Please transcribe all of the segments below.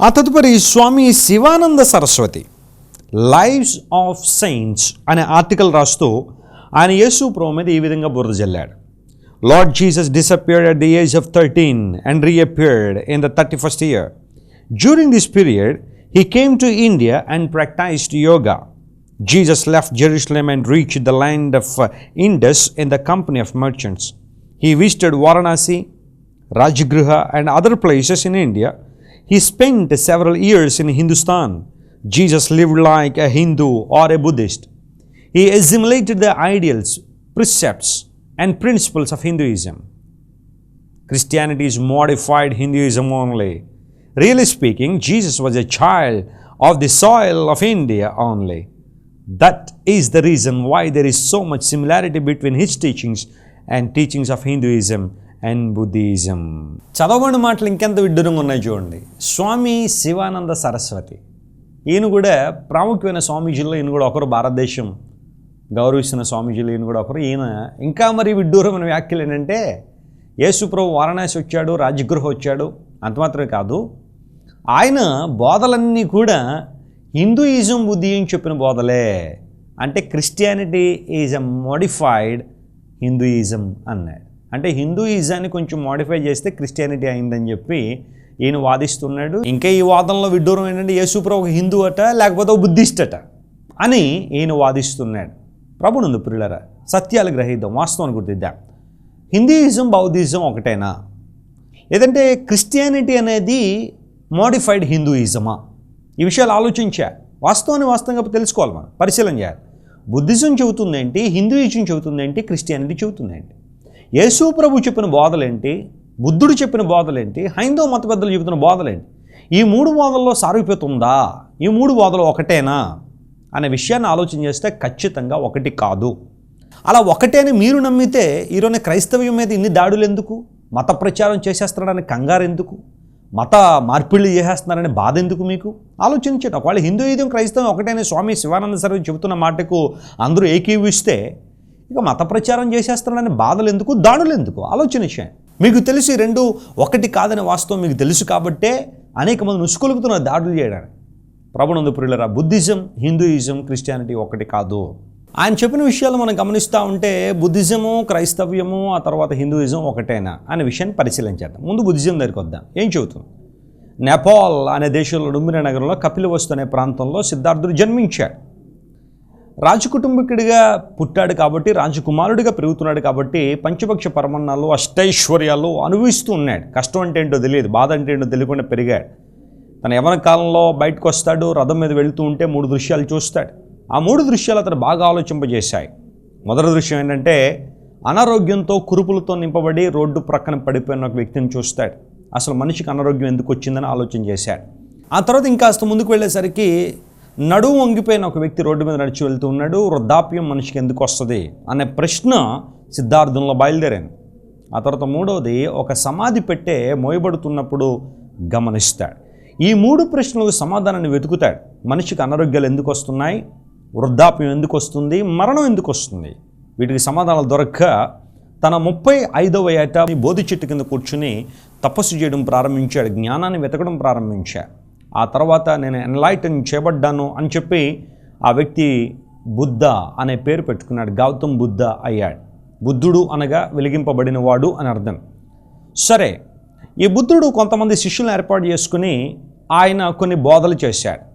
ఆ తదుపరి Swami Shivananda Saraswati. Lives of saints అనే ఆర్టికల్ రాస్తూ ఆయన యేసు ప్రభు మీద ఈ విధంగా బుర్ర జల్లాడు. Lord Jesus disappeared at the age of thirteen and reappeared in the thirty first year during this period he came to India and practised yoga Jesus left Jerusalem and reach the land of Indus in the company of merchants he visited Varanasi Rajagriha and other places in India He spent several years in Hindustan. Jesus lived like a Hindu or a Buddhist. He assimilated the ideals, precepts, and principles of Hinduism. Christianity is modified Hinduism only. Really speaking, Jesus was a child of the soil of India only. That is the reason why there is so much similarity between his teachings and teachings of Hinduism and Buddhism. చదవని మాటలు ఇంకెంత విడ్డూరంగా ఉన్నాయి చూడండి. స్వామి శివానంద సరస్వతి. ఈయన కూడా ప్రాముఖ్యమైన స్వామీజీల్లో ఈయన కూడా ఒకరు భారతదేశం గౌరవిస్తున్న స్వామీజీలు ఈయన కూడా ఒకరు. ఈయన ఇంకా మరి విడ్డూరమైన వ్యాఖ్యలు ఏంటంటే యేసుప్రభు వారణాసి వచ్చాడు రాజగృహ వచ్చాడు. అంత మాత్రమే కాదు. ఆయన బోధలన్నీ కూడా హిందూయిజం బుద్ధిజం చెప్పిన బోధలే. అంటే Christianity is a modified Hinduism అన్నాడు. అంటే హిందూయిజాన్ని కొంచెం మోడిఫై చేస్తే క్రిస్టియానిటీ అయిందని చెప్పి ఈయన వాదిస్తున్నాడు. ఇంకా ఈ వాదనలో విడ్డూరం ఏంటంటే యేసుప్రభు ఒక హిందూ అట లేకపోతే ఒక బుద్ధిస్ట్ అట అని ఈయన వాదిస్తున్నాడు. ప్రభునందు ప్రియులరా సత్యాలు గ్రహిద్దాం వాస్తవాన్ని గుర్తిద్దాం. హిందూయిజం బౌద్ధిజం ఒకటేనా? లేదంటే క్రిస్టియానిటీ అనేది మోడిఫైడ్ హిందూయిజమా? ఈ విషయాలు ఆలోచించా. వాస్తవాన్ని వాస్తవంగా తెలుసుకోవాలి మనం పరిశీలన చేయాలి. బుద్ధిజం చెబుతుందేంటి? హిందూయిజం చెబుతుందేంటి? క్రిస్టియానిటీ చెబుతుందేంటి? యేసు ప్రభు చెప్పిన బోధలేంటి? బుద్ధుడు చెప్పిన బోధలేంటి? హైందవ మత పెద్దలు చెబుతున్న బోధలేంటి? ఈ మూడు బోధల్లో సారూప్యత ఈ మూడు బోధలు ఒకటేనా? అనే విషయాన్ని ఆలోచన చేస్తే ఖచ్చితంగా ఒకటి కాదు. అలా ఒకటే అని మీరు నమ్మితే ఈరోజు క్రైస్తవ్యం మీద ఇన్ని దాడులు ఎందుకు? మత ప్రచారం చేసేస్తున్నాడని కంగారు ఎందుకు? మత మార్పిళ్ళు చేసేస్తున్నారనే బాధ ఎందుకు మీకు? ఆలోచించండి. ఒకవేళ హిందూయిజం క్రైస్తవం ఒకటేనే స్వామి శివానంద సర్వి చెబుతున్న మాటకు అందరూ ఏకీవిస్తే ఇక మత ప్రచారం చేసేస్తున్నాడని బాధలు ఎందుకు? దాడులు ఎందుకు? ఆలోచన విషయం. మీకు తెలిసి రెండు ఒకటి కాదని వాస్తవం మీకు తెలుసు కాబట్టే అనేక మంది నుసుకొలుపుతున్నారు దాడులు చేయడానికి. ప్రభునందు పురులరా బుద్ధిజం హిందూయిజం క్రిస్టియానిటీ ఒకటి కాదు. ఆయన చెప్పిన విషయాలు మనం గమనిస్తూ ఉంటే బుద్ధిజము క్రైస్తవ్యము ఆ తర్వాత హిందూయిజం ఒకటేనా అనే విషయాన్ని పరిశీలించేద్దాం ముందు బుద్ధిజం దగ్గరికి వద్దాం. ఏం చెబుతుంది నేపాల్ అనే దేశంలో డుంబిన నగరంలో కపిలవస్తు అనే ప్రాంతంలో సిద్ధార్థుడు జన్మించాడు. రాజకుటుంబకుడిగా పుట్టాడు కాబట్టి రాజకుమారుడిగా పెరుగుతున్నాడు కాబట్టి పంచపక్ష పరమన్నాలు అష్టైశ్వర్యాలు అనుభవిస్తూ ఉన్నాడు. కష్టం అంటే ఏంటో తెలియదు బాధ అంటే ఏంటో తెలియకుండా పెరిగాడు. తన యవన కాలంలో బయటకు వస్తాడు రథం మీద వెళుతూ ఉంటే మూడు దృశ్యాలు చూస్తాడు. ఆ మూడు దృశ్యాలు అతను బాగా ఆలోచింపజేశాయి. మొదటి దృశ్యం ఏంటంటే అనారోగ్యంతో కురుపులతో నింపబడి రోడ్డు ప్రక్కన పడిపోయిన ఒక వ్యక్తిని చూస్తాడు. అసలు మనిషికి అనారోగ్యం ఎందుకు వచ్చిందని ఆలోచన చేశాడు. ఆ తర్వాత ఇంకాస్త ముందుకు వెళ్ళేసరికి నడుము వంగిపోయిన ఒక వ్యక్తి రోడ్డు మీద నడిచి వెళ్తూ ఉన్నాడు. వృద్ధాప్యం మనిషికి ఎందుకు వస్తుంది? అనే ప్రశ్న సిద్ధార్థంలో బయలుదేరాను. ఆ తర్వాత మూడవది ఒక సమాధి పెట్టే మోయబడుతున్నప్పుడు గమనిస్తాడు. ఈ మూడు ప్రశ్నలకు సమాధానాన్ని వెతుకుతాడు. మనిషికి అనారోగ్యాలు ఎందుకు వస్తున్నాయి? వృద్ధాప్యం ఎందుకు వస్తుంది? మరణం ఎందుకు వస్తుంది? వీటికి సమాధానాలు దొరక్క తన ముప్పై ఐదవ ఏట బోధి చెట్టు కింద కూర్చుని తపస్సు చేయడం ప్రారంభించాడు. జ్ఞానాన్ని వెతకడం ప్రారంభించాడు. ఆ తర్వాత నేను ఎన్లైటన్ చేయబడ్డాను అని చెప్పి ఆ వ్యక్తి బుద్ధ అనే పేరు పెట్టుకున్నాడు. గౌతమ్ బుద్ధ అయ్యాడు. బుద్ధుడు అనగా వెలిగింపబడిన వాడు అని అర్థం. సరే ఈ బుద్ధుడు కొంతమంది శిష్యులను ఏర్పాటు చేసుకుని ఆయన కొన్ని బోధలు చేశాడు.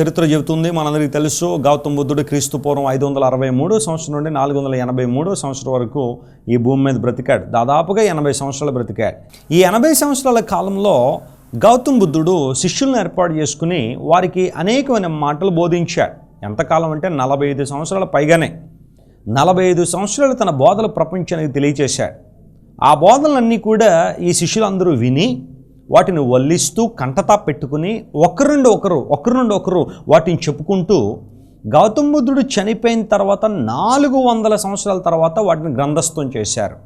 చరిత్ర చెబుతుంది మనందరికీ తెలుసు గౌతమ్ బుద్ధుడు క్రీస్తు పూర్వం ఐదు వందల అరవై మూడో సంవత్సరం నుండి నాలుగు వందల ఎనభై మూడో సంవత్సరం వరకు ఈ భూమి మీద బ్రతికాడు. దాదాపుగా ఎనభై సంవత్సరాలు బ్రతికాడు. ఈ ఎనభై సంవత్సరాల కాలంలో గౌతమ్ బుద్ధుడు శిష్యులను ఏర్పాటు చేసుకుని వారికి అనేకమైన మాటలు బోధించాడు. ఎంతకాలం అంటే నలభై ఐదు సంవత్సరాల పైగానే. నలభై ఐదు సంవత్సరాలు తన బోధలు ప్రపంచానికి తెలియచేశాడు. ఆ బోధనలన్నీ కూడా ఈ శిష్యులందరూ విని వాటిని వల్లిస్తూ కంటతా పెట్టుకుని ఒకరి నుండి ఒకరు ఒకరి నుండి ఒకరు వాటిని చెప్పుకుంటూ గౌతమ్ బుద్ధుడు చనిపోయిన తర్వాత నాలుగు వందల సంవత్సరాల తర్వాత వాటిని గ్రంథస్థం చేశారు.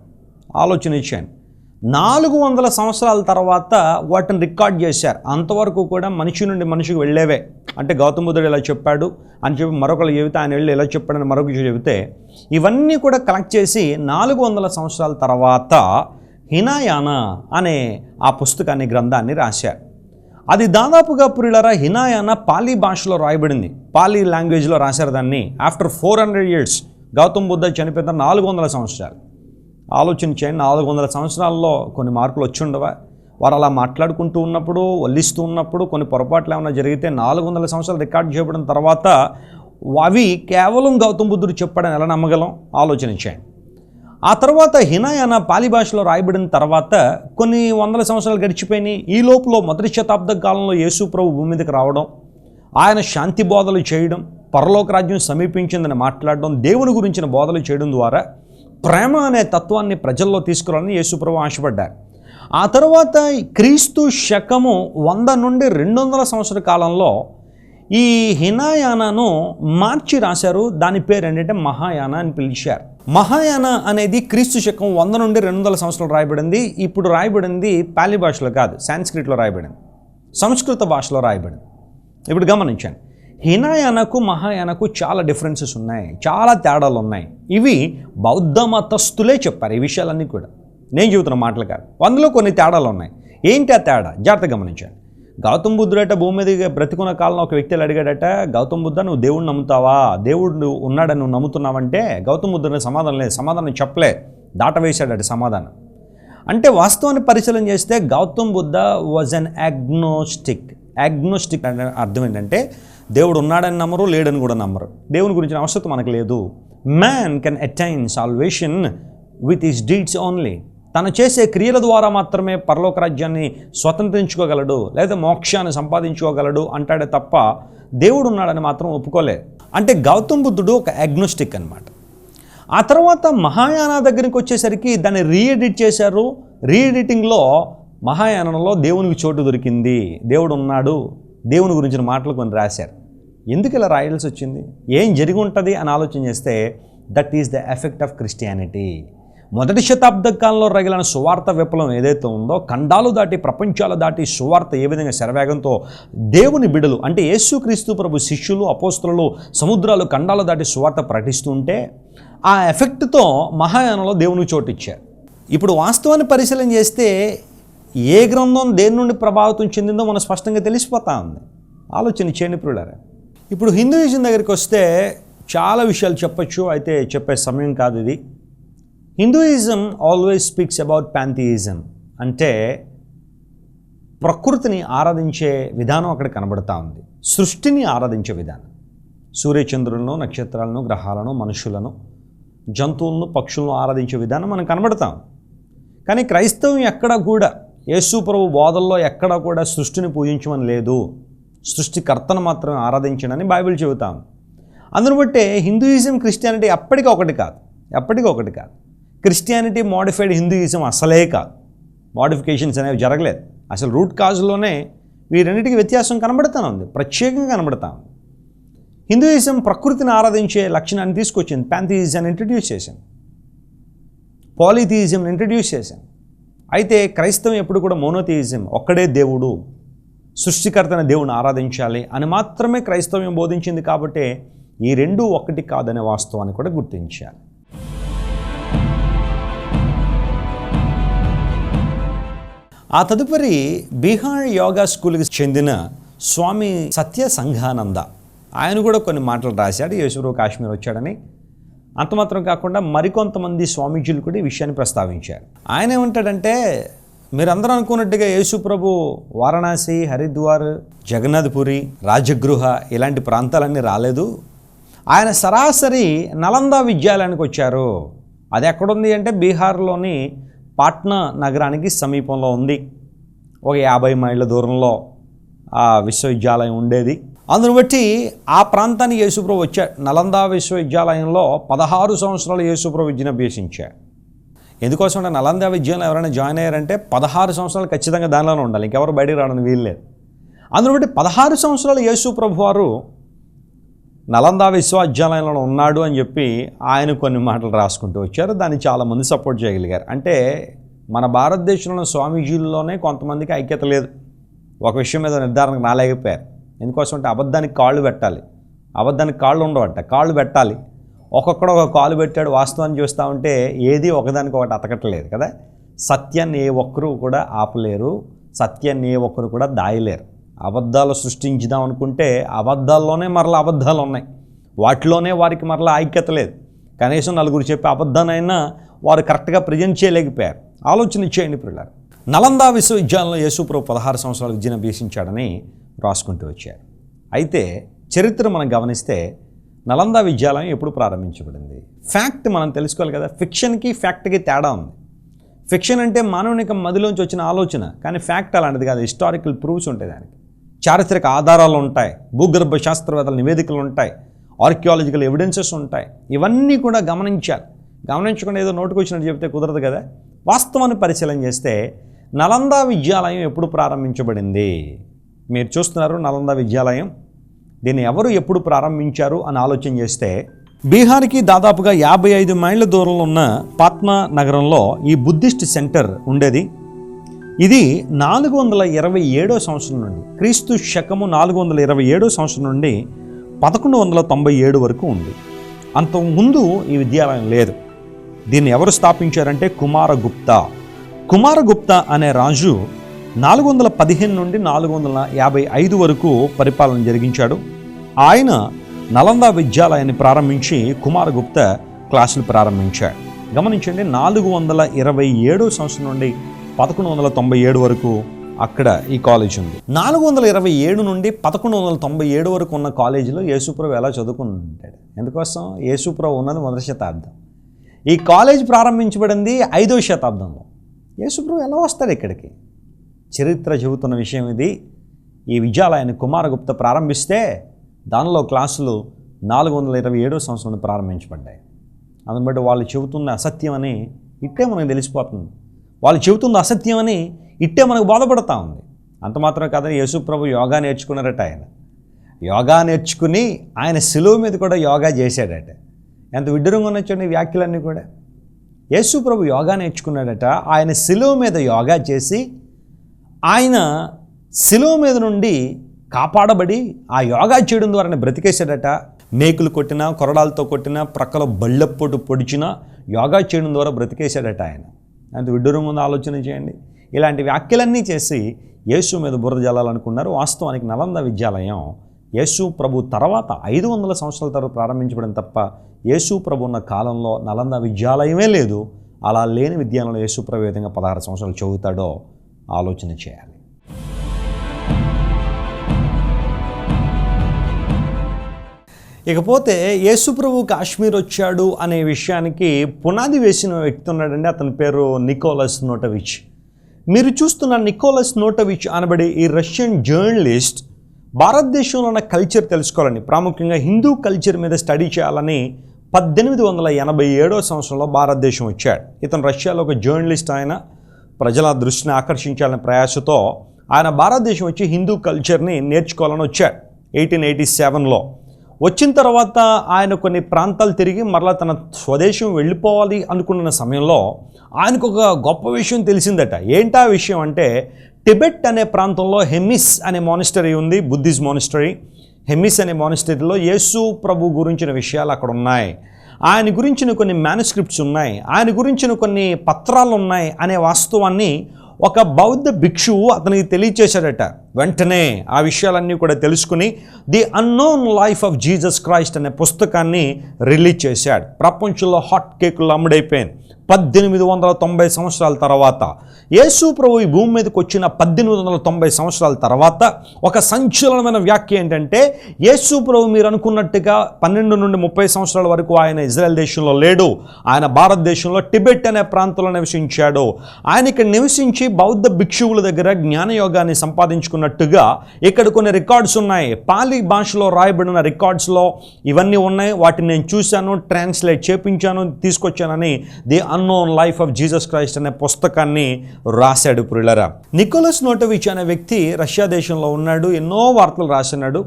ఆలోచన ఇచ్చాను. నాలుగు వందల సంవత్సరాల తర్వాత వాటిని రికార్డ్ చేశారు. అంతవరకు కూడా మనిషి నుండి మనిషికి వెళ్ళేవే. అంటే గౌతమ బుద్ధుడు ఇలా చెప్పాడు అని చెప్పి మరొకరు చెబితే ఆయన వెళ్ళి ఇలా చెప్పాడని మరొకరు చెబితే ఇవన్నీ కూడా కలెక్ట్ చేసి నాలుగు వందల సంవత్సరాల తర్వాత హినాయాన అనే ఆ పుస్తకాన్ని గ్రంథాన్ని రాశారు. అది దాదాపుగా పురిలరా హినాయాన పాలీ భాషలో రాయబడింది. పాలీ లాంగ్వేజ్లో రాశారు దాన్ని. After four hundred years Gautam Buddha చనిపోయిన నాలుగు వందల సంవత్సరాలు. ఆలోచన చేయండి నాలుగు వందల సంవత్సరాల్లో కొన్ని మార్పులు వచ్చి ఉండవా? వారు అలా మాట్లాడుకుంటూ ఉన్నప్పుడు వల్లిస్తూ ఉన్నప్పుడు కొన్ని పొరపాట్లు ఏమైనా జరిగితే నాలుగు వందల సంవత్సరాలు రికార్డ్ చేయబడిన తర్వాత అవి కేవలం గౌతమ్ బుద్ధుడు చెప్పాడని ఎలా నమ్మగలం? ఆలోచన చేయండి ఆ తర్వాత హినాయన పాలి భాషలో రాయబడిన తర్వాత కొన్ని వందల సంవత్సరాలు గడిచిపోయినాయి. ఈ లోపల మొదటి శతాబ్ద కాలంలో యేసు ప్రభు భూమి మీదకి రావడం ఆయన శాంతి బోధలు చేయడం పరలోక రాజ్యం సమీపించిందని మాట్లాడడం దేవుని గురించిన బోధలు చేయడం ద్వారా ప్రేమ అనే తత్వాన్ని ప్రజల్లో తీసుకురావాలని యేసుప్రభు ఆశపడ్డారు. ఆ తర్వాత క్రీస్తు శకము వంద నుండి రెండు వందల సంవత్సర కాలంలో ఈ హినాయానను మార్చి రాశారు. దాని పేరు ఏంటంటే మహాయాన అని పిలిచారు. మహాయాన అనేది క్రీస్తు శకం వంద నుండి రెండు వందల సంవత్సరాలు రాయబడింది. ఇప్పుడు రాయబడింది పాలి భాషలో కాదు సాంస్క్రిట్లో రాయబడింది. సంస్కృత భాషలో రాయబడింది. ఇప్పుడు గమనించండి. హినాయనకు మహాయానకు చాలా డిఫరెన్సెస్ ఉన్నాయి. చాలా తేడాలు ఉన్నాయి. ఇవి బౌద్ధ మతస్థులే చెప్పారు ఈ విషయాలన్నీ కూడా. నేను చెబుతున్న మాటలు కాదు. అందులో కొన్ని తేడాలు ఉన్నాయి. ఏంటి ఆ తేడా? జాగ్రత్త గమనించండి. గౌతమ్ బుద్ధుడట భూమి మీద బ్రతికున్న కాలంలో ఒక వ్యక్తులు అడిగాడట గౌతమ్ బుద్ధ నువ్వు దేవుడిని నమ్ముతావా? దేవుడు ఉన్నాడని నువ్వు నమ్ముతున్నావంటే గౌతమ్ బుద్ధుని సమాధానం లేదు. సమాధానం చెప్పలే. దాటవేశాడట సమాధానం. అంటే వాస్తవాన్ని పరిశీలన చేస్తే Gautam Buddha was an agnostic agnostic అంటే అర్థం ఏంటంటే దేవుడు ఉన్నాడని నమ్మరు లేడని కూడా నమ్మరు. దేవుని గురించిన అవసరం మనకు లేదు. Man can attain salvation with his deeds only తను చేసే క్రియల ద్వారా మాత్రమే పరలోక రాజ్యాన్ని స్వతంత్రించుకోగలడు లేదా మోక్షాన్ని సంపాదించుకోగలడు అంటాడే తప్ప దేవుడు ఉన్నాడని మాత్రం ఒప్పుకోలేదు అంటే గౌతమ్ బుద్ధుడు ఒక అగ్నోస్టిక్ అన్నమాట. ఆ తర్వాత మహాయాన దగ్గరికి వచ్చేసరికి దాన్ని రీఎడిట్ చేశారు. రీఎడిటింగ్లో మహాయానంలో దేవునికి చోటు దొరికింది. దేవుడు ఉన్నాడు దేవుని గురించిన మాటలు కొన్ని రాశారు. ఎందుకు ఇలా రాయాల్సి వచ్చింది? ఏం జరిగి ఉంటుంది అని ఆలోచన చేస్తే that is the effect of Christianity మొదటి శతాబ్ద కాలంలో రగిలిన సువార్త విప్లవం ఏదైతే ఉందో ఖండాలు దాటి ప్రపంచాలు దాటి సువార్త ఏ విధంగా శరవేగంతో దేవుని బిడలు అంటే యేసుక్రీస్తు ప్రభు శిష్యులు అపోస్తులు సముద్రాలు ఖండాలు దాటి సువార్త ప్రకటిస్తుంటే ఆ ఎఫెక్ట్తో మహాయానంలో దేవునికి చోటిచ్చారు ఇప్పుడు వాస్తవాన్ని పరిశీలన చేస్తే ఏ గ్రంథం దేని నుండి ప్రభావితం చెందిందో మనం స్పష్టంగా తెలిసిపోతా ఉంది. ఆలోచన చేయండి ప్రియులారా. ఇప్పుడు హిందూయిజం దగ్గరికి వస్తే చాలా విషయాలు చెప్పొచ్చు అయితే చెప్పే సమయం కాదు ఇది. Hinduism always speaks about pantheism అంటే ప్రకృతిని ఆరాధించే విధానం అక్కడ కనబడతా ఉంది. సృష్టిని ఆరాధించే విధానం. సూర్యచంద్రులను నక్షత్రాలను గ్రహాలను మనుషులను జంతువులను పక్షులను ఆరాధించే విధానం మనం కనబడతాం కానీ క్రైస్తవం ఎక్కడ కూడా యేసుప్రభు బోధల్లో ఎక్కడా కూడా సృష్టిని పూజించమని లేదు. సృష్టికర్తను మాత్రమే ఆరాధించడని బైబిల్ చెబుతాం. అందును బట్టే హిందూయిజం క్రిస్టియానిటీ ఎప్పటికీ ఒకటి కాదు. ఎప్పటికీ ఒకటి కాదు. క్రిస్టియానిటీ మోడిఫైడ్ హిందూయిజం అసలే కాదు. మోడిఫికేషన్స్ అనేవి జరగలేదు. అసలు రూట్ కాజ్లోనే వీరన్నిటికీ వ్యత్యాసం కనబడుతూనే ఉంది. ప్రత్యేకంగా కనబడతా ఉంది. హిందూయిజం ప్రకృతిని ఆరాధించే లక్షణాన్ని తీసుకొచ్చింది. ప్యాంథియిజాన్ని ఇంట్రడ్యూస్ చేశాను పాలిథియిజంని ఇంట్రడ్యూస్ చేశాను అయితే క్రైస్తవం ఎప్పుడు కూడా మోనోథియిజం ఒక్కడే దేవుడు సృష్టికర్తన దేవుని ఆరాధించాలి అని మాత్రమే క్రైస్తవ్యం బోధించింది కాబట్టి ఈ రెండూ ఒక్కటి కాదనే వాస్తవాన్ని కూడా గుర్తించాలి ఆ తదుపరి బీహార్ యోగా స్కూల్కి చెందిన స్వామి సత్య సంఘానంద ఆయన కూడా కొన్ని మాటలు రాశాడు యేసురావు కాశ్మీర్ వచ్చాడని. అంతమాత్రం కాకుండా మరికొంతమంది స్వామీజీలు కూడా ఈ విషయాన్ని ప్రస్తావించారు. ఆయన ఏమంటాడంటే మీరందరూ అనుకున్నట్టుగా యేసుప్రభు వారణాసి హరిద్వార్ జగన్నాథ్పురి రాజగృహ ఇలాంటి ప్రాంతాలన్నీ రాలేదు. ఆయన సరాసరి నలంద విద్యాలయానికి వచ్చారు. అది ఎక్కడుంది అంటే బీహార్లోని పాట్నా నగరానికి సమీపంలో ఉంది. ఒక యాభై మైళ్ళ దూరంలో ఆ విశ్వవిద్యాలయం ఉండేది. అందును బట్టి ఆ ప్రాంతానికి యేసుప్రభు వచ్చాడు. నలంద విశ్వవిద్యాలయంలో పదహారు సంవత్సరాలు యేసుప్రభు విద్యను అభ్యసించాడు. ఎందుకోసం అంటే నలంద విద్యలో ఎవరైనా జాయిన్ అయ్యారంటే పదహారు సంవత్సరాలు ఖచ్చితంగా దానిలోనే ఉండాలి. ఇంకెవరు బయటికి రావడానికి వీల్లేదు అందును బట్టి పదహారు సంవత్సరాలు యేసుప్రభు వారు నలంద విశ్వవిద్యాలయంలో ఉన్నాడు అని చెప్పి ఆయన కొన్ని మాటలు రాసుకుంటూ వచ్చారు. దాన్ని చాలామంది సపోర్ట్ చేయగలిగారు. అంటే మన భారతదేశంలో స్వామీజీల్లోనే కొంతమందికి ఐక్యత లేదు. ఒక విషయం మీద నిర్ధారణకు రాలేకపోయారు. ఎందుకోసం అంటే అబద్ధానికి కాళ్ళు పెట్టాలి. అబద్ధానికి కాళ్ళు ఉండవట కాళ్ళు పెట్టాలి. ఒక్కొక్కడు ఒక కాలు పెట్టాడు వాస్తవాన్ని చూస్తూ ఉంటే ఏది ఒకదానికి ఒకటి అతకట్లేదు కదా. సత్యాన్ని ఏ ఒక్కరు కూడా ఆపలేరు సత్యాన్ని ఏ ఒక్కరు కూడా దాయలేరు. అబద్ధాలు సృష్టించుదాం అనుకుంటే అబద్ధాల్లోనే మరలా అబద్ధాలు ఉన్నాయి. వాటిలోనే వారికి మరలా ఐక్యత లేదు. కనీసం నలుగురు చెప్పే అబద్ధానైనా వారు కరెక్ట్గా ప్రజెంట్ చేయలేకపోయారు. ఆలోచన చేయండి పిల్లలు నలందా విశ్వవిద్యాలయంలో యేసుప్రభు పదహారు సంవత్సరాల విద్యను అభ్యసించాడని రాసుకుంటూ వచ్చారు అయితే చరిత్ర మనం గమనిస్తే నలందా విద్యాలయం ఎప్పుడు ప్రారంభించబడింది? ఫ్యాక్ట్ మనం తెలుసుకోవాలి కదా ఫిక్షన్కి ఫ్యాక్ట్కి తేడా ఉంది. ఫిక్షన్ అంటే మానవునికి మదిలోంచి వచ్చిన ఆలోచన కానీ ఫ్యాక్ట్ అలాంటిది కాదు హిస్టారికల్ ప్రూఫ్స్ ఉంటాయి దానికి. చారిత్రక ఆధారాలు ఉంటాయి భూగర్భ శాస్త్రవేత్తల నివేదికలు ఉంటాయి ఆర్కియాలజికల్ ఎవిడెన్సెస్ ఉంటాయి. ఇవన్నీ కూడా గమనించాలి. గమనించకుండా ఏదో నోటుకు వచ్చినట్టు చెప్తే కుదరదు కదా. వాస్తవాన్ని పరిశీలన చేస్తే నలంద విద్యాలయం ఎప్పుడు ప్రారంభించబడింది? మీరు చూస్తున్నారు నలంద విద్యాలయం. దీన్ని ఎవరు ఎప్పుడు ప్రారంభించారు అని ఆలోచన చేస్తే బీహార్కి దాదాపుగా యాభై ఐదు మైళ్ళ దూరంలో ఉన్న పాట్నా నగరంలో ఈ బుద్ధిస్ట్ సెంటర్ ఉండేది. ఇది నాలుగు వందల ఇరవై ఏడో సంవత్సరం నుండి క్రీస్తు శకము నాలుగు వందల ఇరవై ఏడో సంవత్సరం నుండి పదకొండు వందల తొంభై ఏడు వరకు ఉంది. అంతకుముందు ఈ విద్యాలయం లేదు. దీన్ని ఎవరు స్థాపించారంటే కుమారగుప్తా. కుమారగుప్త అనే రాజు నాలుగు వందల పదిహేను నుండి నాలుగు వందల యాభై ఐదు వరకు పరిపాలన జరిగించాడు. ఆయన నలంద విద్యాలయాన్ని ప్రారంభించి కుమారగుప్త క్లాసులు ప్రారంభించాడు. గమనించండి నాలుగు వందల ఇరవై ఏడో సంవత్సరం నుండి పదకొండు వందల తొంభై ఏడు వరకు అక్కడ ఈ కాలేజ్ ఉంది. నాలుగు వందల ఇరవై ఏడు నుండి పదకొండు వందల తొంభై ఏడు వరకు ఉన్న కాలేజీలో యేసుప్రభు ఎలా చదువుకుంటాడు? ఎందుకోసం? యేసుప్రభు ఉన్నది మొదటి శతాబ్దం. ఈ కాలేజ్ ప్రారంభించబడింది ఐదో శతాబ్దంలో. యేసుప్రభు ఎలా వస్తాడు ఇక్కడికి? చరిత్ర చెబుతున్న విషయం ఇది. ఈ విద్యాలయాన్ని కుమారగుప్త ప్రారంభిస్తే దానిలో క్లాసులు నాలుగు వందల ఇరవై ఏడో సంవత్సరంలో ప్రారంభించబడ్డాయి. అందుని బట్టి వాళ్ళు చెబుతున్న అసత్యం అని ఇట్టే మనకు తెలిసిపోతుంది. వాళ్ళు చెబుతున్న అసత్యం అని ఇట్టే మనకు బాధపడతా ఉంది. అంత మాత్రం కాదని యేసుప్రభు యోగా నేర్చుకున్నారట ఆయన. యోగా నేర్చుకుని ఆయన సెలువు మీద కూడా యోగా చేశాడట. ఎంత విడ్డూరంగా ఉన్నచ్చండి వ్యాఖ్యలన్నీ కూడా. యేసు ప్రభు యోగా నేర్చుకున్నాడట. ఆయన శిలువ మీద యోగా చేసి ఆయన శిలువ మీద నుండి కాపాడబడి ఆ యోగా చేయడం ద్వారా బ్రతికేశాడట. మేకులు కొట్టినా కొరడాలతో కొట్టినా ప్రక్కలో బళ్ళపోటు పొడిచినా యోగా చేయడం ద్వారా బ్రతికేశాడట ఆయన. అంత విడ్డూరం ముందు ఆలోచన చేయండి. ఇలాంటి వ్యాఖ్యలన్నీ చేసి యేసు మీద బురద జల్లాలనుకున్నారు. వాస్తవానికి నలంద విద్యాలయం యేసు ప్రభు తర్వాత ఐదు వందల సంవత్సరాల తర్వాత ప్రారంభించబడిన తప్ప యేసు ప్రభు ఉన్న కాలంలో నలంద విద్యాలయమే లేదు. అలా లేని విద్యాలయంలో యేసు ప్రభు విధంగా పదహారు సంవత్సరాలు చదువుతాడో ఆలోచన చేయాలి. ఇకపోతే యేసుప్రభు కాశ్మీర్ వచ్చాడు అనే విషయానికి పునాది వేసిన వ్యక్తి ఉన్నాడండి. అతని పేరు నికోలస్ నోటవిచ్. మీరు చూస్తున్న నికోలస్ నోటవిచ్ అనబడే ఈ రష్యన్ జర్నలిస్ట్ భారతదేశంలో ఉన్న కల్చర్ తెలుసుకోవాలని ప్రాముఖ్యంగా హిందూ కల్చర్ మీద స్టడీ చేయాలని పద్దెనిమిది వందల ఎనభై ఏడో సంవత్సరంలో భారతదేశం వచ్చాడు. ఇతను రష్యాలో ఒక జర్నలిస్ట్ ఆయన ప్రజల దృష్టిని ఆకర్షించాలనే ప్రయాసతో ఆయన భారతదేశం వచ్చి హిందూ కల్చర్ని నేర్చుకోవాలని వచ్చాడు. ఎయిటీన్ ఎయిటీ సెవెన్లో. వచ్చిన తర్వాత ఆయన కొన్ని ప్రాంతాలు తిరిగి మరలా తన స్వదేశం వెళ్ళిపోవాలి అనుకున్న సమయంలో ఆయనకు ఒక గొప్ప విషయం తెలిసిందట. ఏంటా విషయం అంటే టిబెట్ అనే ప్రాంతంలో హెమిస్ అనే మానిస్టరీ ఉంది బుద్ధిస్ మానిస్టరీ హెమిస్ అనే మానిస్టరీలో యేసు ప్రభు గురించిన విషయాలు అక్కడ ఉన్నాయి. ఆయన గురించిన కొన్ని మ్యానుస్క్రిప్ట్స్ ఉన్నాయి. ఆయన గురించిన కొన్ని పత్రాలు ఉన్నాయి అనే వాస్తవాన్ని ఒక బౌద్ధ భిక్షువు అతనికి తెలియచేశాడట. వెంటనే ఆ విషయాలన్నీ కూడా తెలుసుకుని the unknown life of Jesus Christ అనే పుస్తకాన్ని రిలీజ్ చేశాడు. ప్రపంచంలో హాట్ కేకులు అమ్ముడైపోయింది. పద్దెనిమిది వందల తొంభై సంవత్సరాల తర్వాత యేసు ప్రభు ఈ భూమి మీదకి వచ్చిన పద్దెనిమిది వందల తొంభై సంవత్సరాల తర్వాత ఒక సంచలనమైన వ్యాఖ్య ఏంటంటే యేసు ప్రభు మీరు అనుకున్నట్టుగా పన్నెండు నుండి ముప్పై సంవత్సరాల వరకు ఆయన ఇజ్రాయెల్ దేశంలో లేడు. ఆయన భారతదేశంలో టిబెట్ అనే ప్రాంతంలో నివసించాడు. ఆయన ఇక్కడ నివసించి బౌద్ధ భిక్షువుల దగ్గర జ్ఞానయోగాన్ని సంపాదించుకున్న ఉన్నట్టుగా ఇక్కడ కొన్ని రికార్డ్స్ ఉన్నాయి. పాలి భాషలో రాయబడిన రికార్డ్స్లో ఇవన్నీ ఉన్నాయి. వాటిని నేను చూశాను ట్రాన్స్లేట్ చేపించాను తీసుకొచ్చానని the unknown life of Jesus Christ అనే పుస్తకాన్ని రాశాడు పురులరా నికోలస్ నోటోవిచ్ అనే వ్యక్తి రష్యా దేశంలో ఉన్నాడు ఎన్నో వార్తలు రాసినాడు.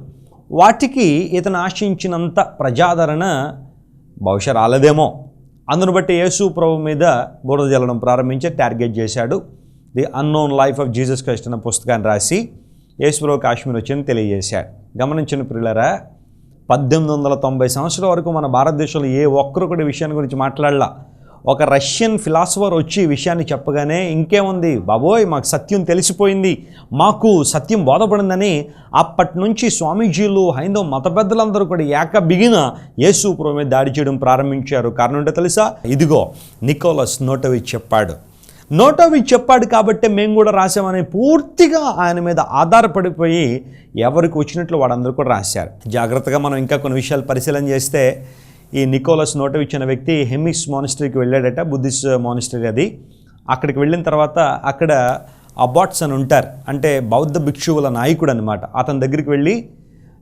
వాటికి ఇతను ఆశించినంత ప్రజాదరణ బహుశా రాలేదేమో. అందును బట్టి యేసు ప్రభు మీద బురద జల్లడం ప్రారంభించి టార్గెట్ చేశాడు. The unknown life of Jesus Christ అనే పుస్తకాన్ని రాసి యేసుప్రభు కాశ్మీర్ వచ్చింది తెలియజేశారు గమనించిన పిల్లరా పద్దెనిమిది వందల తొంభై సంవత్సరాల వరకు మన భారతదేశంలో ఏ ఒక్కరు కూడా విషయాన్ని గురించి మాట్లాడలా. ఒక రష్యన్ ఫిలాసఫర్ వచ్చి విషయాన్ని చెప్పగానే ఇంకేముంది? బాబోయ్ మాకు సత్యం తెలిసిపోయింది. మాకు సత్యం బోధపడిందని అప్పటి నుంచి స్వామీజీలు హైందవ మత పెద్దలందరూ కూడా ఏక బిగిన యేసు మీద దాడి చేయడం ప్రారంభించారు. కారణం ఏంటో తెలుసా? ఇదిగో నికోలస్ నోటవి చెప్పాడు. నోటోవి చెప్పాడు కాబట్టి మేము కూడా రాసామని పూర్తిగా ఆయన మీద ఆధారపడిపోయి ఎవరికి వచ్చినట్లు వాడందరూ కూడా రాశారు. జాగ్రత్తగా మనం ఇంకా కొన్ని విషయాలు పరిశీలన చేస్తే ఈ నికోలస్ నోటోవిచ్ అనే వ్యక్తి హెమిస్ మానిస్టరీకి వెళ్ళాడట బుద్ధిస్ట్ మానిస్టరీ అది. అక్కడికి వెళ్ళిన తర్వాత అక్కడ అబాట్స్ అని ఉంటారు. అంటే బౌద్ధ భిక్షువుల నాయకుడు అనమాట అతని దగ్గరికి వెళ్ళి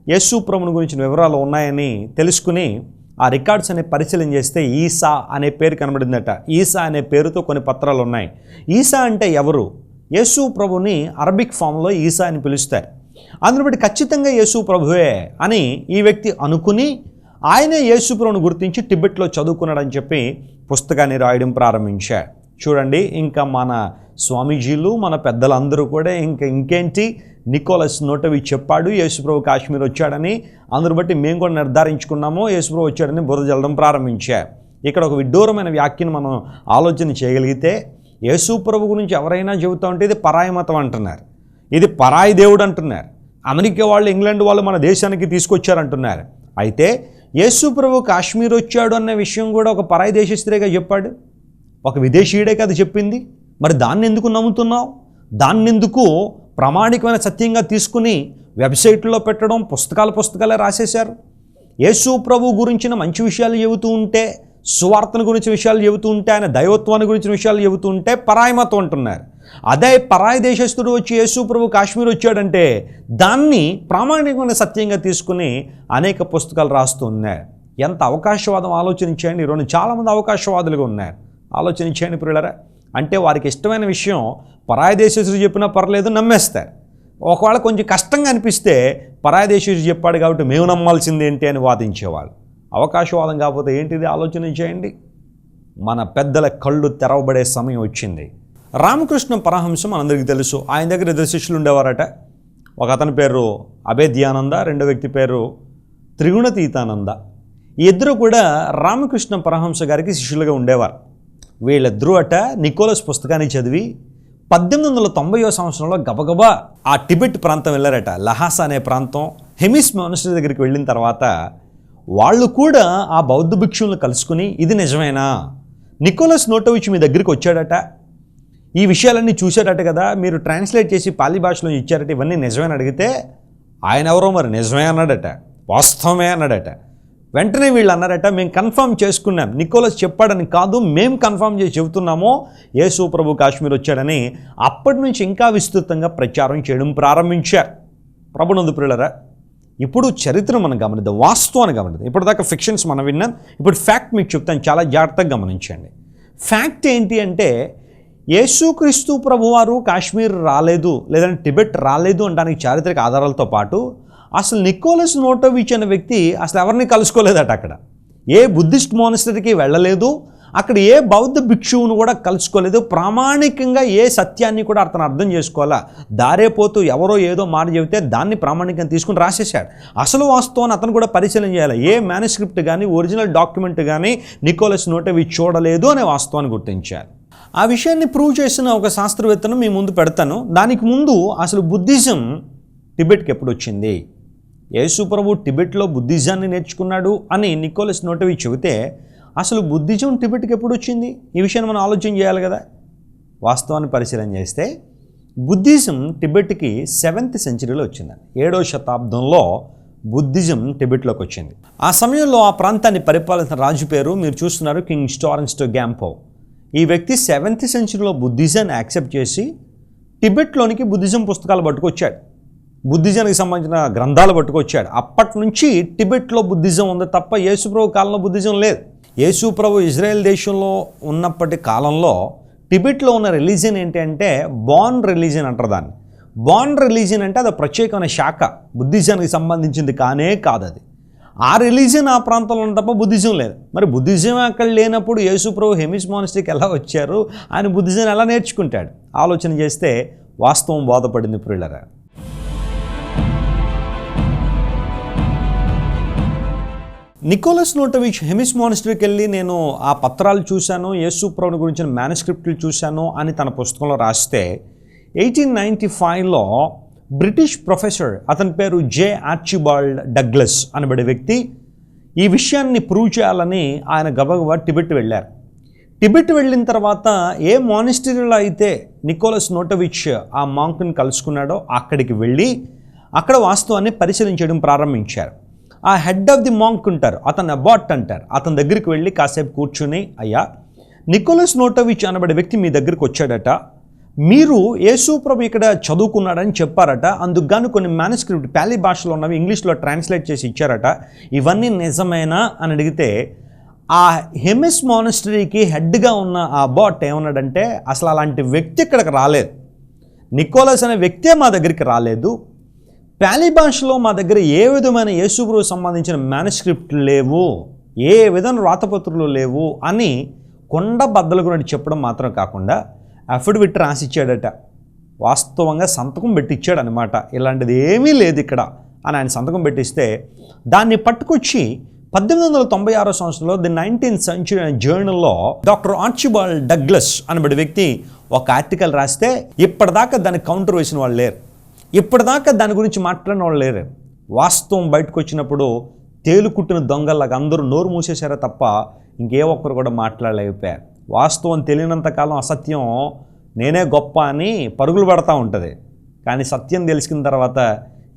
యేసు ప్రభుని గురించిన వివరాలు ఉన్నాయని తెలుసుకుని ఆ రికార్డ్స్ అనే పరిశీలన చేస్తే ఈసా అనే పేరు కనబడిందట. ఈసా అనే పేరుతో కొన్ని పత్రాలు ఉన్నాయి. ఈసా అంటే ఎవరు? యేసు ప్రభుని అరబిక్ ఫామ్లో ఈసా అని పిలుస్తారు. అందులో బట్టి ఖచ్చితంగా యేసు ప్రభువే అని ఈ వ్యక్తి అనుకుని ఆయనే యేసు ప్రభుని గుర్తించి టిబెట్లో చదువుకున్నాడని చెప్పి పుస్తకాన్ని రాయడం ప్రారంభించాడు. చూడండి ఇంకా మన స్వామీజీలు మన పెద్దలందరూ కూడా ఇంకా ఇంకేంటి? నికోలస్ నోటవి చెప్పాడు యేసుప్రభు కాశ్మీర్ వచ్చాడని. అందరు బట్టి మేము కూడా నిర్ధారించుకున్నాము యేసుప్రభు వచ్చాడని బురద జల్లడం ప్రారంభించా. ఇక్కడ ఒక విడ్డూరమైన వ్యాఖ్యను మనం ఆలోచన చేయగలిగితే యేసుప్రభు గురించి ఎవరైనా చెబుతూ ఉంటే ఇది పరాయి మతం అంటున్నారు. ఇది పరాయి దేవుడు అంటున్నారు. అమెరికా వాళ్ళు ఇంగ్లాండ్ వాళ్ళు మన దేశానికి తీసుకొచ్చారంటున్నారు. అయితే యేసుప్రభు కాశ్మీర్ వచ్చాడు అన్న విషయం కూడా ఒక పరాయి దేశస్తురేగా చెప్పాడు? ఒక విదేశీయుడే కదా చెప్పింది. మరి దాన్ని ఎందుకు నమ్ముతున్నావు? దాన్ని ఎందుకు ప్రామాణికమైన సత్యంగా తీసుకుని వెబ్సైట్లో పెట్టడం పుస్తకాలు పుస్తకాలే రాసేశారు? యేసు ప్రభు గురించిన మంచి విషయాలు చెబుతూ ఉంటే సువార్తను గురించి విషయాలు చెబుతూ ఉంటే ఆయన దైవత్వాన్ని గురించిన విషయాలు చెబుతూ ఉంటే పరాయి అంటున్నారు. అదే పరాయి దేశస్తుడు వచ్చి యేసు ప్రభు కాశ్మీర్ వచ్చాడంటే దాన్ని ప్రామాణికమైన సత్యంగా తీసుకుని అనేక పుస్తకాలు రాస్తూ ఉన్నారు. ఎంత అవకాశవాదం ఆలోచించండి. ఈరోజు చాలామంది అవకాశవాదులుగా ఉన్నారు. ఆలోచించండి పిల్లరా అంటే వారికి ఇష్టమైన విషయం పరాయి దేశస్తుడు చెప్పినా పర్లేదు నమ్మేస్తారు. ఒకవేళ కొంచెం కష్టంగా అనిపిస్తే పరాయి దేశస్తుడు చెప్పాడు కాబట్టి మేము నమ్మాల్సింది ఏంటి అని వాదించేవాళ్ళు. అవకాశవాదం కాకపోతే ఏంటిది? ఆలోచన చేయండి. మన పెద్దల కళ్ళు తెరవబడే సమయం వచ్చింది. రామకృష్ణ పరహంసం మనందరికీ తెలుసు. ఆయన దగ్గర ఇద్దరు శిష్యులు ఉండేవారట. ఒక అతని పేరు అభేద్యానంద రెండో వ్యక్తి పేరు త్రిగుణతీతానంద. ఈ ఇద్దరు కూడా రామకృష్ణ పరహంస గారికి శిష్యులుగా ఉండేవారు. వీళ్ళిద్దరూ అట నికోలస్ పుస్తకాన్ని చదివి పద్దెనిమిది వందల తొంభైవ సంవత్సరంలో గబగబా ఆ టిబెట్ ప్రాంతం వెళ్ళారట. లహాసా అనే ప్రాంతం హెమిస్ మనుషుల దగ్గరికి వెళ్ళిన తర్వాత వాళ్ళు కూడా ఆ బౌద్ధ భిక్షువులను కలుసుకుని ఇది నిజమేనా? నికోలస్ నోటోవిచ్ మీ దగ్గరికి వచ్చాడట. ఈ విషయాలన్నీ చూశాడట కదా మీరు ట్రాన్స్లేట్ చేసి పాలి భాషలో ఇచ్చారట ఇవన్నీ నిజమేని అడిగితే ఆయన ఎవరో మరి నిజమే అన్నాడట. వాస్తవమే అన్నాడట. వెంటనే వీళ్ళు అన్నారట మేము కన్ఫర్మ్ చేసుకున్నాం. నికోలస్ చెప్పాడని కాదు మేము కన్ఫర్మ్ చేసి చెబుతున్నామో. యేసు ప్రభు కాశ్మీర్ వచ్చాడని అప్పటి నుంచి ఇంకా విస్తృతంగా ప్రచారం చేయడం ప్రారంభించారు. ప్రభునందు ప్రియులరా ఇప్పుడు చరిత్ర మనం గమనిద్దాం వాస్తవాన్ని గమనిద్దాం. ఇప్పటిదాకా ఫిక్షన్స్ మనం విన్నాం. ఇప్పుడు ఫ్యాక్ట్ మీకు చెప్తాను చాలా జాగ్రత్తగా గమనించండి. ఫ్యాక్ట్ ఏంటి అంటే యేసుక్రీస్తు ప్రభువారు కాశ్మీర్ రాలేదు లేదంటే టిబెట్ రాలేదు అనడానికి చారిత్రక ఆధారాలతో పాటు అసలు నికోలస్ నోటోవిచ్ అనే వ్యక్తి అసలు ఎవరిని కలుసుకోలేదట అక్కడ? ఏ బుద్ధిస్ట్ మోనస్టరీకి వెళ్ళలేదు అక్కడ ఏ బౌద్ధ భిక్షువును కూడా కలుసుకోలేదు ప్రామాణికంగా ఏ సత్యాన్ని కూడా అతను అర్థం చేసుకోవాలా? దారే పోతూ ఎవరో ఏదో మాట చెబితే దాన్ని ప్రామాణికంగా తీసుకుని రాసేసాడు అసలు వాస్తవాన్ని అతను కూడా పరిశీలన చేయాలి? ఏ మేనుస్క్రిప్ట్ కానీ ఒరిజినల్ డాక్యుమెంట్ కానీ నికోలస్ నోటోవిచ్ చూడలేదు అనే వాస్తవాన్ని గుర్తించాలి ఆ విషయాన్ని ప్రూవ్ చేసిన ఒక శాస్త్రవేత్తను మీ ముందు పెడతాను. దానికి ముందు అసలు బుద్ధిజం టిబెట్కి ఎప్పుడు వచ్చింది? యేసుప్రభు టిబెట్లో బుద్ధిజాన్ని నేర్చుకున్నాడు అని నికోలస్ నోటవి చెబితే అసలు బుద్ధిజం టిబెట్కి ఎప్పుడు వచ్చింది? ఈ విషయాన్ని మనం ఆలోచన చేయాలి కదా? వాస్తవాన్ని పరిశీలన చేస్తే బుద్ధిజం టిబెట్కి సెవెంత్ సెంచరీలో వచ్చింది ఏడో శతాబ్దంలో బుద్ధిజం టిబెట్లోకి వచ్చింది. ఆ సమయంలో ఆ ప్రాంతాన్ని పరిపాలించిన రాజు పేరు మీరు చూస్తున్నారు కింగ్ స్టారెన్స్టో గ్యాంపో. ఈ వ్యక్తి సెవెంత్ సెంచరీలో బుద్ధిజాన్ని యాక్సెప్ట్ చేసి టిబెట్లోనికి బుద్ధిజం పుస్తకాలు పట్టుకొచ్చాడు. బుద్ధిజానికి సంబంధించిన గ్రంథాలు పట్టుకొచ్చాడు. అప్పటి నుంచి టిబెట్లో బుద్ధిజం ఉంది తప్ప యేసుప్రభు కాలంలో బుద్ధిజం లేదు. యేసుప్రభు ఇజ్రాయెల్ దేశంలో ఉన్నప్పటి కాలంలో టిబెట్లో ఉన్న రిలీజియన్ ఏంటి అంటే బాన్ రిలీజియన్ అంటారు దాన్ని. బాన్ రిలీజియన్ అంటే అది ప్రత్యేకమైన శాఖ. బుద్ధిజానికి సంబంధించింది కానే కాదు అది. ఆ రిలీజియన్ ఆ ప్రాంతంలో ఉన్న తప్ప బుద్ధిజం లేదు. మరి బుద్ధిజం అక్కడ లేనప్పుడు యేసుప్రభు హెమిస్ మానిస్ట్రీకి ఎలా వచ్చారు? ఆయన బుద్ధిజం ఎలా నేర్చుకుంటాడు? ఆలోచన చేస్తే వాస్తవం బోధపడింది ప్రియులరా. నికోలస్ నోటవిచ్ హెమిస్ మానిస్టర్కి వెళ్ళి నేను ఆ పత్రాలు చూశాను యేసు ప్రభుని గురించిన మేనస్క్రిప్ట్లు చూశాను అని తన పుస్తకంలో రాస్తే ఎయిటీన్ నైంటీ ఫైవ్లో బ్రిటిష్ ప్రొఫెసర్ అతని పేరు జే ఆర్చిబాల్డ్ డగ్లస్ అనబడే వ్యక్తి ఈ విషయాన్ని ప్రూవ్ చేయాలని ఆయన గబగబా టిబెట్ వెళ్ళారు. టిబెట్ వెళ్ళిన తర్వాత ఏ మానిస్టరీలో అయితే నికోలస్ నోటవిచ్ ఆ మాంక్ని కలుసుకున్నాడో అక్కడికి వెళ్ళి అక్కడ వాస్తవాన్ని పరిశీలించడం ప్రారంభించారు. ఆ హెడ్ ఆఫ్ ది మాంక్ ఉంటారు అతను అబాట్ అంటారు. అతని దగ్గరికి వెళ్ళి కాసేపు కూర్చుని అయ్యా నికోలస్ నోటోవిచ్ అనబడే వ్యక్తి మీ దగ్గరికి వచ్చాడట. మీరు యేసు ప్రభు ఇక్కడ చదువుకున్నాడని చెప్పారట. అందుకు గాను కొన్ని మ్యానుస్క్రిప్ట్ ప్యాలీ భాషలో ఉన్నవి ఇంగ్లీష్లో ట్రాన్స్లేట్ చేసి ఇచ్చారట. ఇవన్నీ నిజమేనా? అని అడిగితే ఆ హెమిస్ మానిస్టరీకి హెడ్గా ఉన్న ఆ బాట్ ఏమన్నాడంటే అసలు అలాంటి వ్యక్తి ఇక్కడికి రాలేదు. నికోలస్ అనే వ్యక్తే మా దగ్గరికి రాలేదు. ప్యాలీ భాషలో మా దగ్గర ఏ విధమైన యేసుప్రభు సంబంధించిన మేనస్క్రిప్ట్ లేవు? ఏ విధమైన రాతపత్రులు లేవు? అని కొండ బద్దలు గురించి చెప్పడం మాత్రం కాకుండా అఫిడవిట్ రాసిచ్చాడట. వాస్తవంగా సంతకం పెట్టించాడు అనమాట ఇలాంటిది ఏమీ లేదు ఇక్కడ అని ఆయన సంతకం పెట్టిస్తే దాన్ని పట్టుకొచ్చి పద్దెనిమిది వందల తొంభై ఆరో సంవత్సరంలో ది నైన్టీన్త్ సెంచురీ అనే జర్నల్లో డాక్టర్ ఆర్చిబాల్ డగ్లస్ అనబడి వ్యక్తి ఒక ఆర్టికల్ రాస్తే ఇప్పటిదాకా దాన్ని కౌంటర్ వేసిన వాళ్ళు లేరు. ఇప్పటిదాకా దాని గురించి మాట్లాడిన వాళ్ళు లేరు. వాస్తవం బయటకు వచ్చినప్పుడు తేలుకుట్టిన దొంగల్లాగా అందరూ నోరు మూసేశారే తప్ప ఇంకే ఒక్కరు కూడా మాట్లాడలేకపోయారు వాస్తవం తెలియనంత కాలం అసత్యం నేనే గొప్ప అని పరుగులు పడతా ఉంటుంది. కానీ సత్యం తెలిసిన తర్వాత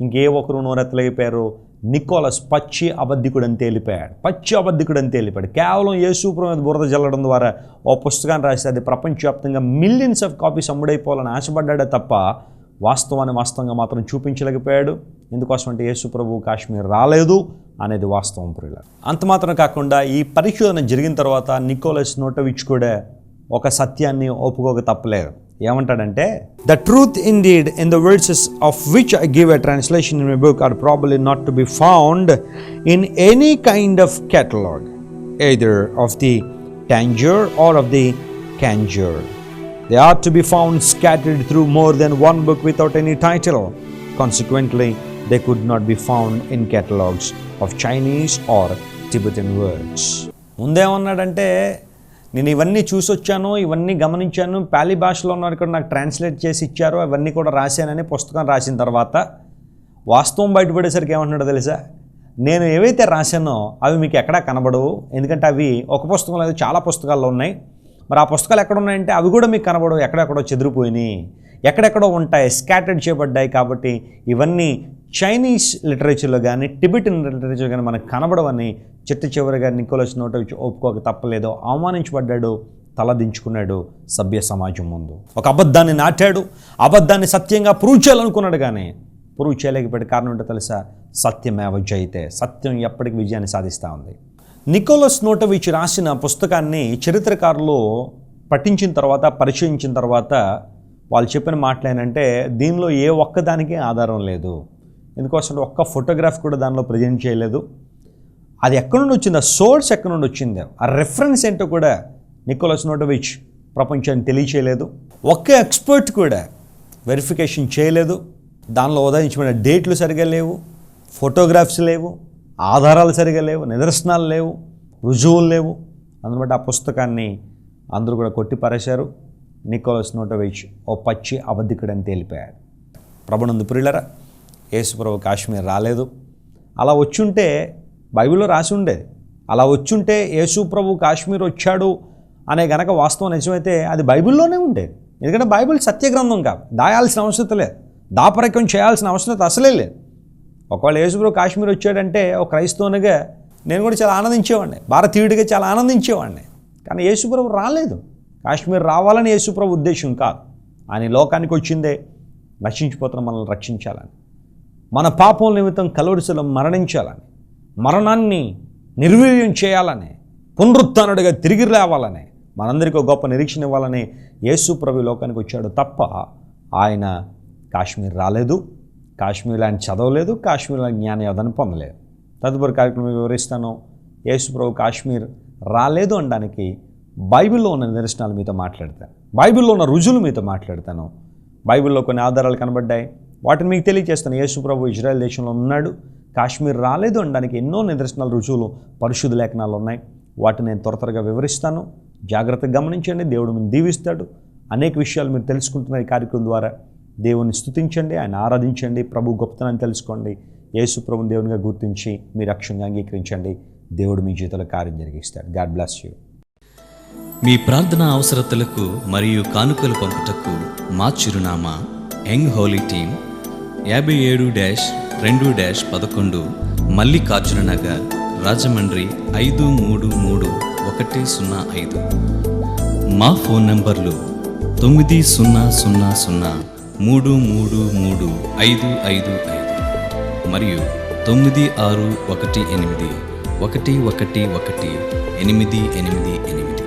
ఇంకే ఒక్కరు నోరెత్తలేకపోయారు. నికోలస్ పచ్చి అబద్ధికుడు అని తేలిపోయాడు. పచ్చి అబద్ధికుడు అని తేలిపోయాడు. కేవలం యేసుప్రభు మీద బురద జల్లడం ద్వారా ఓ పుస్తకాన్ని రాసి అది ప్రపంచవ్యాప్తంగా మిలియన్స్ ఆఫ్ కాపీస్ అమ్ముడైపోవాలని ఆశపడ్డాడే తప్ప వాస్తవాన్ని వాస్తవంగా మాత్రం చూపించలేకపోయాడు. ఎందుకోసం అంటే యేసు ప్రభు కాశ్మీర్ రాలేదు అనేది వాస్తవం ప్రియుల అంత మాత్రం కాకుండా ఈ పరిశోధన జరిగిన తర్వాత నికోలస్ నోటవిచ్ కూడా ఒక సత్యాన్ని ఒప్పుకోక తప్పలేదు. ఏమంటాడంటే the truth indeed in the verses of which I give a translation in my book are probably not to be found in any kind of catalogue either of the Tanjur or of the candor. They are to be found scattered through more than one book without any title. Consequently, they could not be found in catalogs of Chinese or Tibetan words. ముందేమన్నాడంటే నేను ఇవన్నీ చూసొచ్చాను ఇవన్నీ గమనించాను పాలి భాషలో ఉన్నారు కూడా నాకు ట్రాన్స్లేట్ చేసి ఇచ్చారు అవన్నీ కూడా రాశానని పుస్తకం రాసిన తర్వాత వాస్తవం బయటపడేసరికి ఏమంటున్నాడో తెలుసా నేను ఏవైతే రాశానో అవి మీకు ఎక్కడా కనబడవు ఎందుకంటే అవి ఒక పుస్తకం లేదు చాలా పుస్తకాల్లో ఉన్నాయి మరి ఆ పుస్తకాలు ఎక్కడ ఉన్నాయంటే అవి కూడా మీకు కనబడవు. ఎక్కడెక్కడో చెదిరిపోయినాయి. ఎక్కడెక్కడో ఉంటాయి. స్కాటర్డ్ చేయబడ్డాయి కాబట్టి ఇవన్నీ చైనీస్ లిటరేచర్లో కానీ టిబెటిన్ లిటరేచర్ కానీ మనకు కనబడవని చిట్ట చివరిగా నికోలస్ నోటోవిచ్ ఒప్పుకోక తప్పలేదో. అవమానించబడ్డాడు. తలదించుకున్నాడు సభ్య సమాజం ముందు. ఒక అబద్ధాన్ని నాటాడు. అబద్ధాన్ని సత్యంగా ప్రూవ్ చేయాలనుకున్నాడు కానీ ప్రూవ్ చేయలేకపోయాడు. కారణం ఏంటో తెలుసా? సత్యమేవ జయితే సత్యం ఎప్పటికి విజయాన్ని సాధిస్తూ ఉంది. నికోలస్ నోటవిచ్ రాసిన పుస్తకాన్ని చరిత్రకారులు పఠించిన తర్వాత పరిశీలించిన తర్వాత వాళ్ళు చెప్పిన మాటలు ఏంటంటే దీనిలో ఏ ఒక్కదానికి ఆధారం లేదు. ఎందుకోసం ఒక్క ఫోటోగ్రాఫ్ కూడా దానిలో ప్రజెంట్ చేయలేదు. అది ఎక్కడి నుండి వచ్చింది సోర్స్ ఎక్కడి నుండి వచ్చిందో ఆ రెఫరెన్స్ ఏంటో కూడా నికోలస్ నోటోవిచ్ ప్రపంచాన్ని తెలియచేయలేదు. ఒక్క ఎక్స్పర్ట్ కూడా వెరిఫికేషన్ చేయలేదు. దానిలో ఉదయించబడిన డేట్లు సరిగా లేవు. ఫోటోగ్రాఫ్స్ లేవు. ఆధారాలు సరిగా లేవు నిదర్శనాలు లేవు రుజువులు లేవు. అందుబాటు ఆ పుస్తకాన్ని అందరూ కూడా కొట్టిపారేశారు నికోలస్ నోటోవిచ్ ఓ పచ్చి అబద్ధికుడని తేలిపోయాడు. ప్రభునందు ప్రియులరా యేసుప్రభు కాశ్మీర్ రాలేదు. అలా వచ్చుంటే బైబిల్లో రాసి ఉండేది. అలా వచ్చుంటే యేసు ప్రభు కాశ్మీర్ వచ్చాడు అనే గనక వాస్తవం నిజమైతే అది బైబిల్లోనే ఉండేది. ఎందుకంటే బైబిల్ సత్యగ్రంథం కాదు. దాయాల్సిన అవసరం లేదు. దాపరికం చేయాల్సిన అవసరం అసలే లేదు. ఒకవేళ యేసుప్రభు కాశ్మీర్ వచ్చాడంటే ఒక క్రైస్తవునిగా నేను కూడా చాలా ఆనందించేవాడిని. భారతీయుడిగా చాలా ఆనందించేవాడిని. కానీ యేసుప్రభు రాలేదు. కాశ్మీర్ రావాలని యేసుప్రభు ఉద్దేశం కాదు. ఆయన లోకానికి వచ్చిందే. నశించిపోతున్న మనల్ని రక్షించాలని. మన పాపం నిమిత్తం కలవరిసలో మరణించాలని. మరణాన్ని నిర్వీర్యం చేయాలని. పునరుత్నుడిగా తిరిగి లేవాలని మనందరికీ ఒక గొప్ప నిరీక్షణ ఇవ్వాలని యేసు ప్రభు లోకానికి వచ్చాడు తప్ప ఆయన కాశ్మీర్ రాలేదు. కాశ్మీర్ ఆయన చదవలేదు కాశ్మీర్ ఆయన జ్ఞాన పొందలేదు. తదుపరి కార్యక్రమం వివరిస్తాను. యేసుప్రభు కాశ్మీర్ రాలేదు అనడానికి బైబిల్లో ఉన్న నిదర్శనాలు మీతో మాట్లాడతాను. బైబిల్లో ఉన్న రుజువులు మీతో మాట్లాడతాను. బైబిల్లో కొన్ని ఆధారాలు కనబడ్డాయి. వాటిని మీకు తెలియజేస్తాను. యేసుప్రభు ఇజ్రాయెల్ దేశంలో ఉన్నాడు. కాశ్మీర్ రాలేదు అనడానికి ఎన్నో నిదర్శనాలు రుజువులు పరిశుద్ధ లేఖనాలు ఉన్నాయి. వాటిని నేను త్వర త్వరగా వివరిస్తాను. జాగ్రత్తగా గమనించండి. దేవుడు మీరు దీవిస్తాడు. అనేక విషయాలు మీరు తెలుసుకుంటున్న ఈ కార్యక్రమం ద్వారా. దేవుని స్థుతించండి ఆయన ఆరాధించండి ప్రభు గొప్పతనాన్ని తెలుసుకోండి. యేసు ప్రభుని దేవునిగా గుర్తించి మీ రక్షణగా అంగీకరించండి. దేవుడు మీ జీవితంలో కార్యం జరిగిస్తాడు. God బ్లాస్ you. మీ ప్రార్థన అవసరతలకు మరియు కానుకలు పంపుటకు మా చిరునామా యంగ్ హోలీ టీమ్ యాభై ఏడు డ్యాష్ రెండు డ్యాష్ పదకొండు మల్లికార్జున నగర్ రాజమండ్రి ఐదు మూడు మూడు ఒకటి సున్నా ఐదు. మా ఫోన్ నంబర్లు తొమ్మిది సున్నా సున్నా సున్నా మూడు మూడు మూడు ఐదు ఐదు ఐదు. మరియు తొమ్మిది ఆరు ఒకటి ఎనిమిది ఒకటి ఒకటి ఒకటి ఎనిమిది ఎనిమిది ఎనిమిది.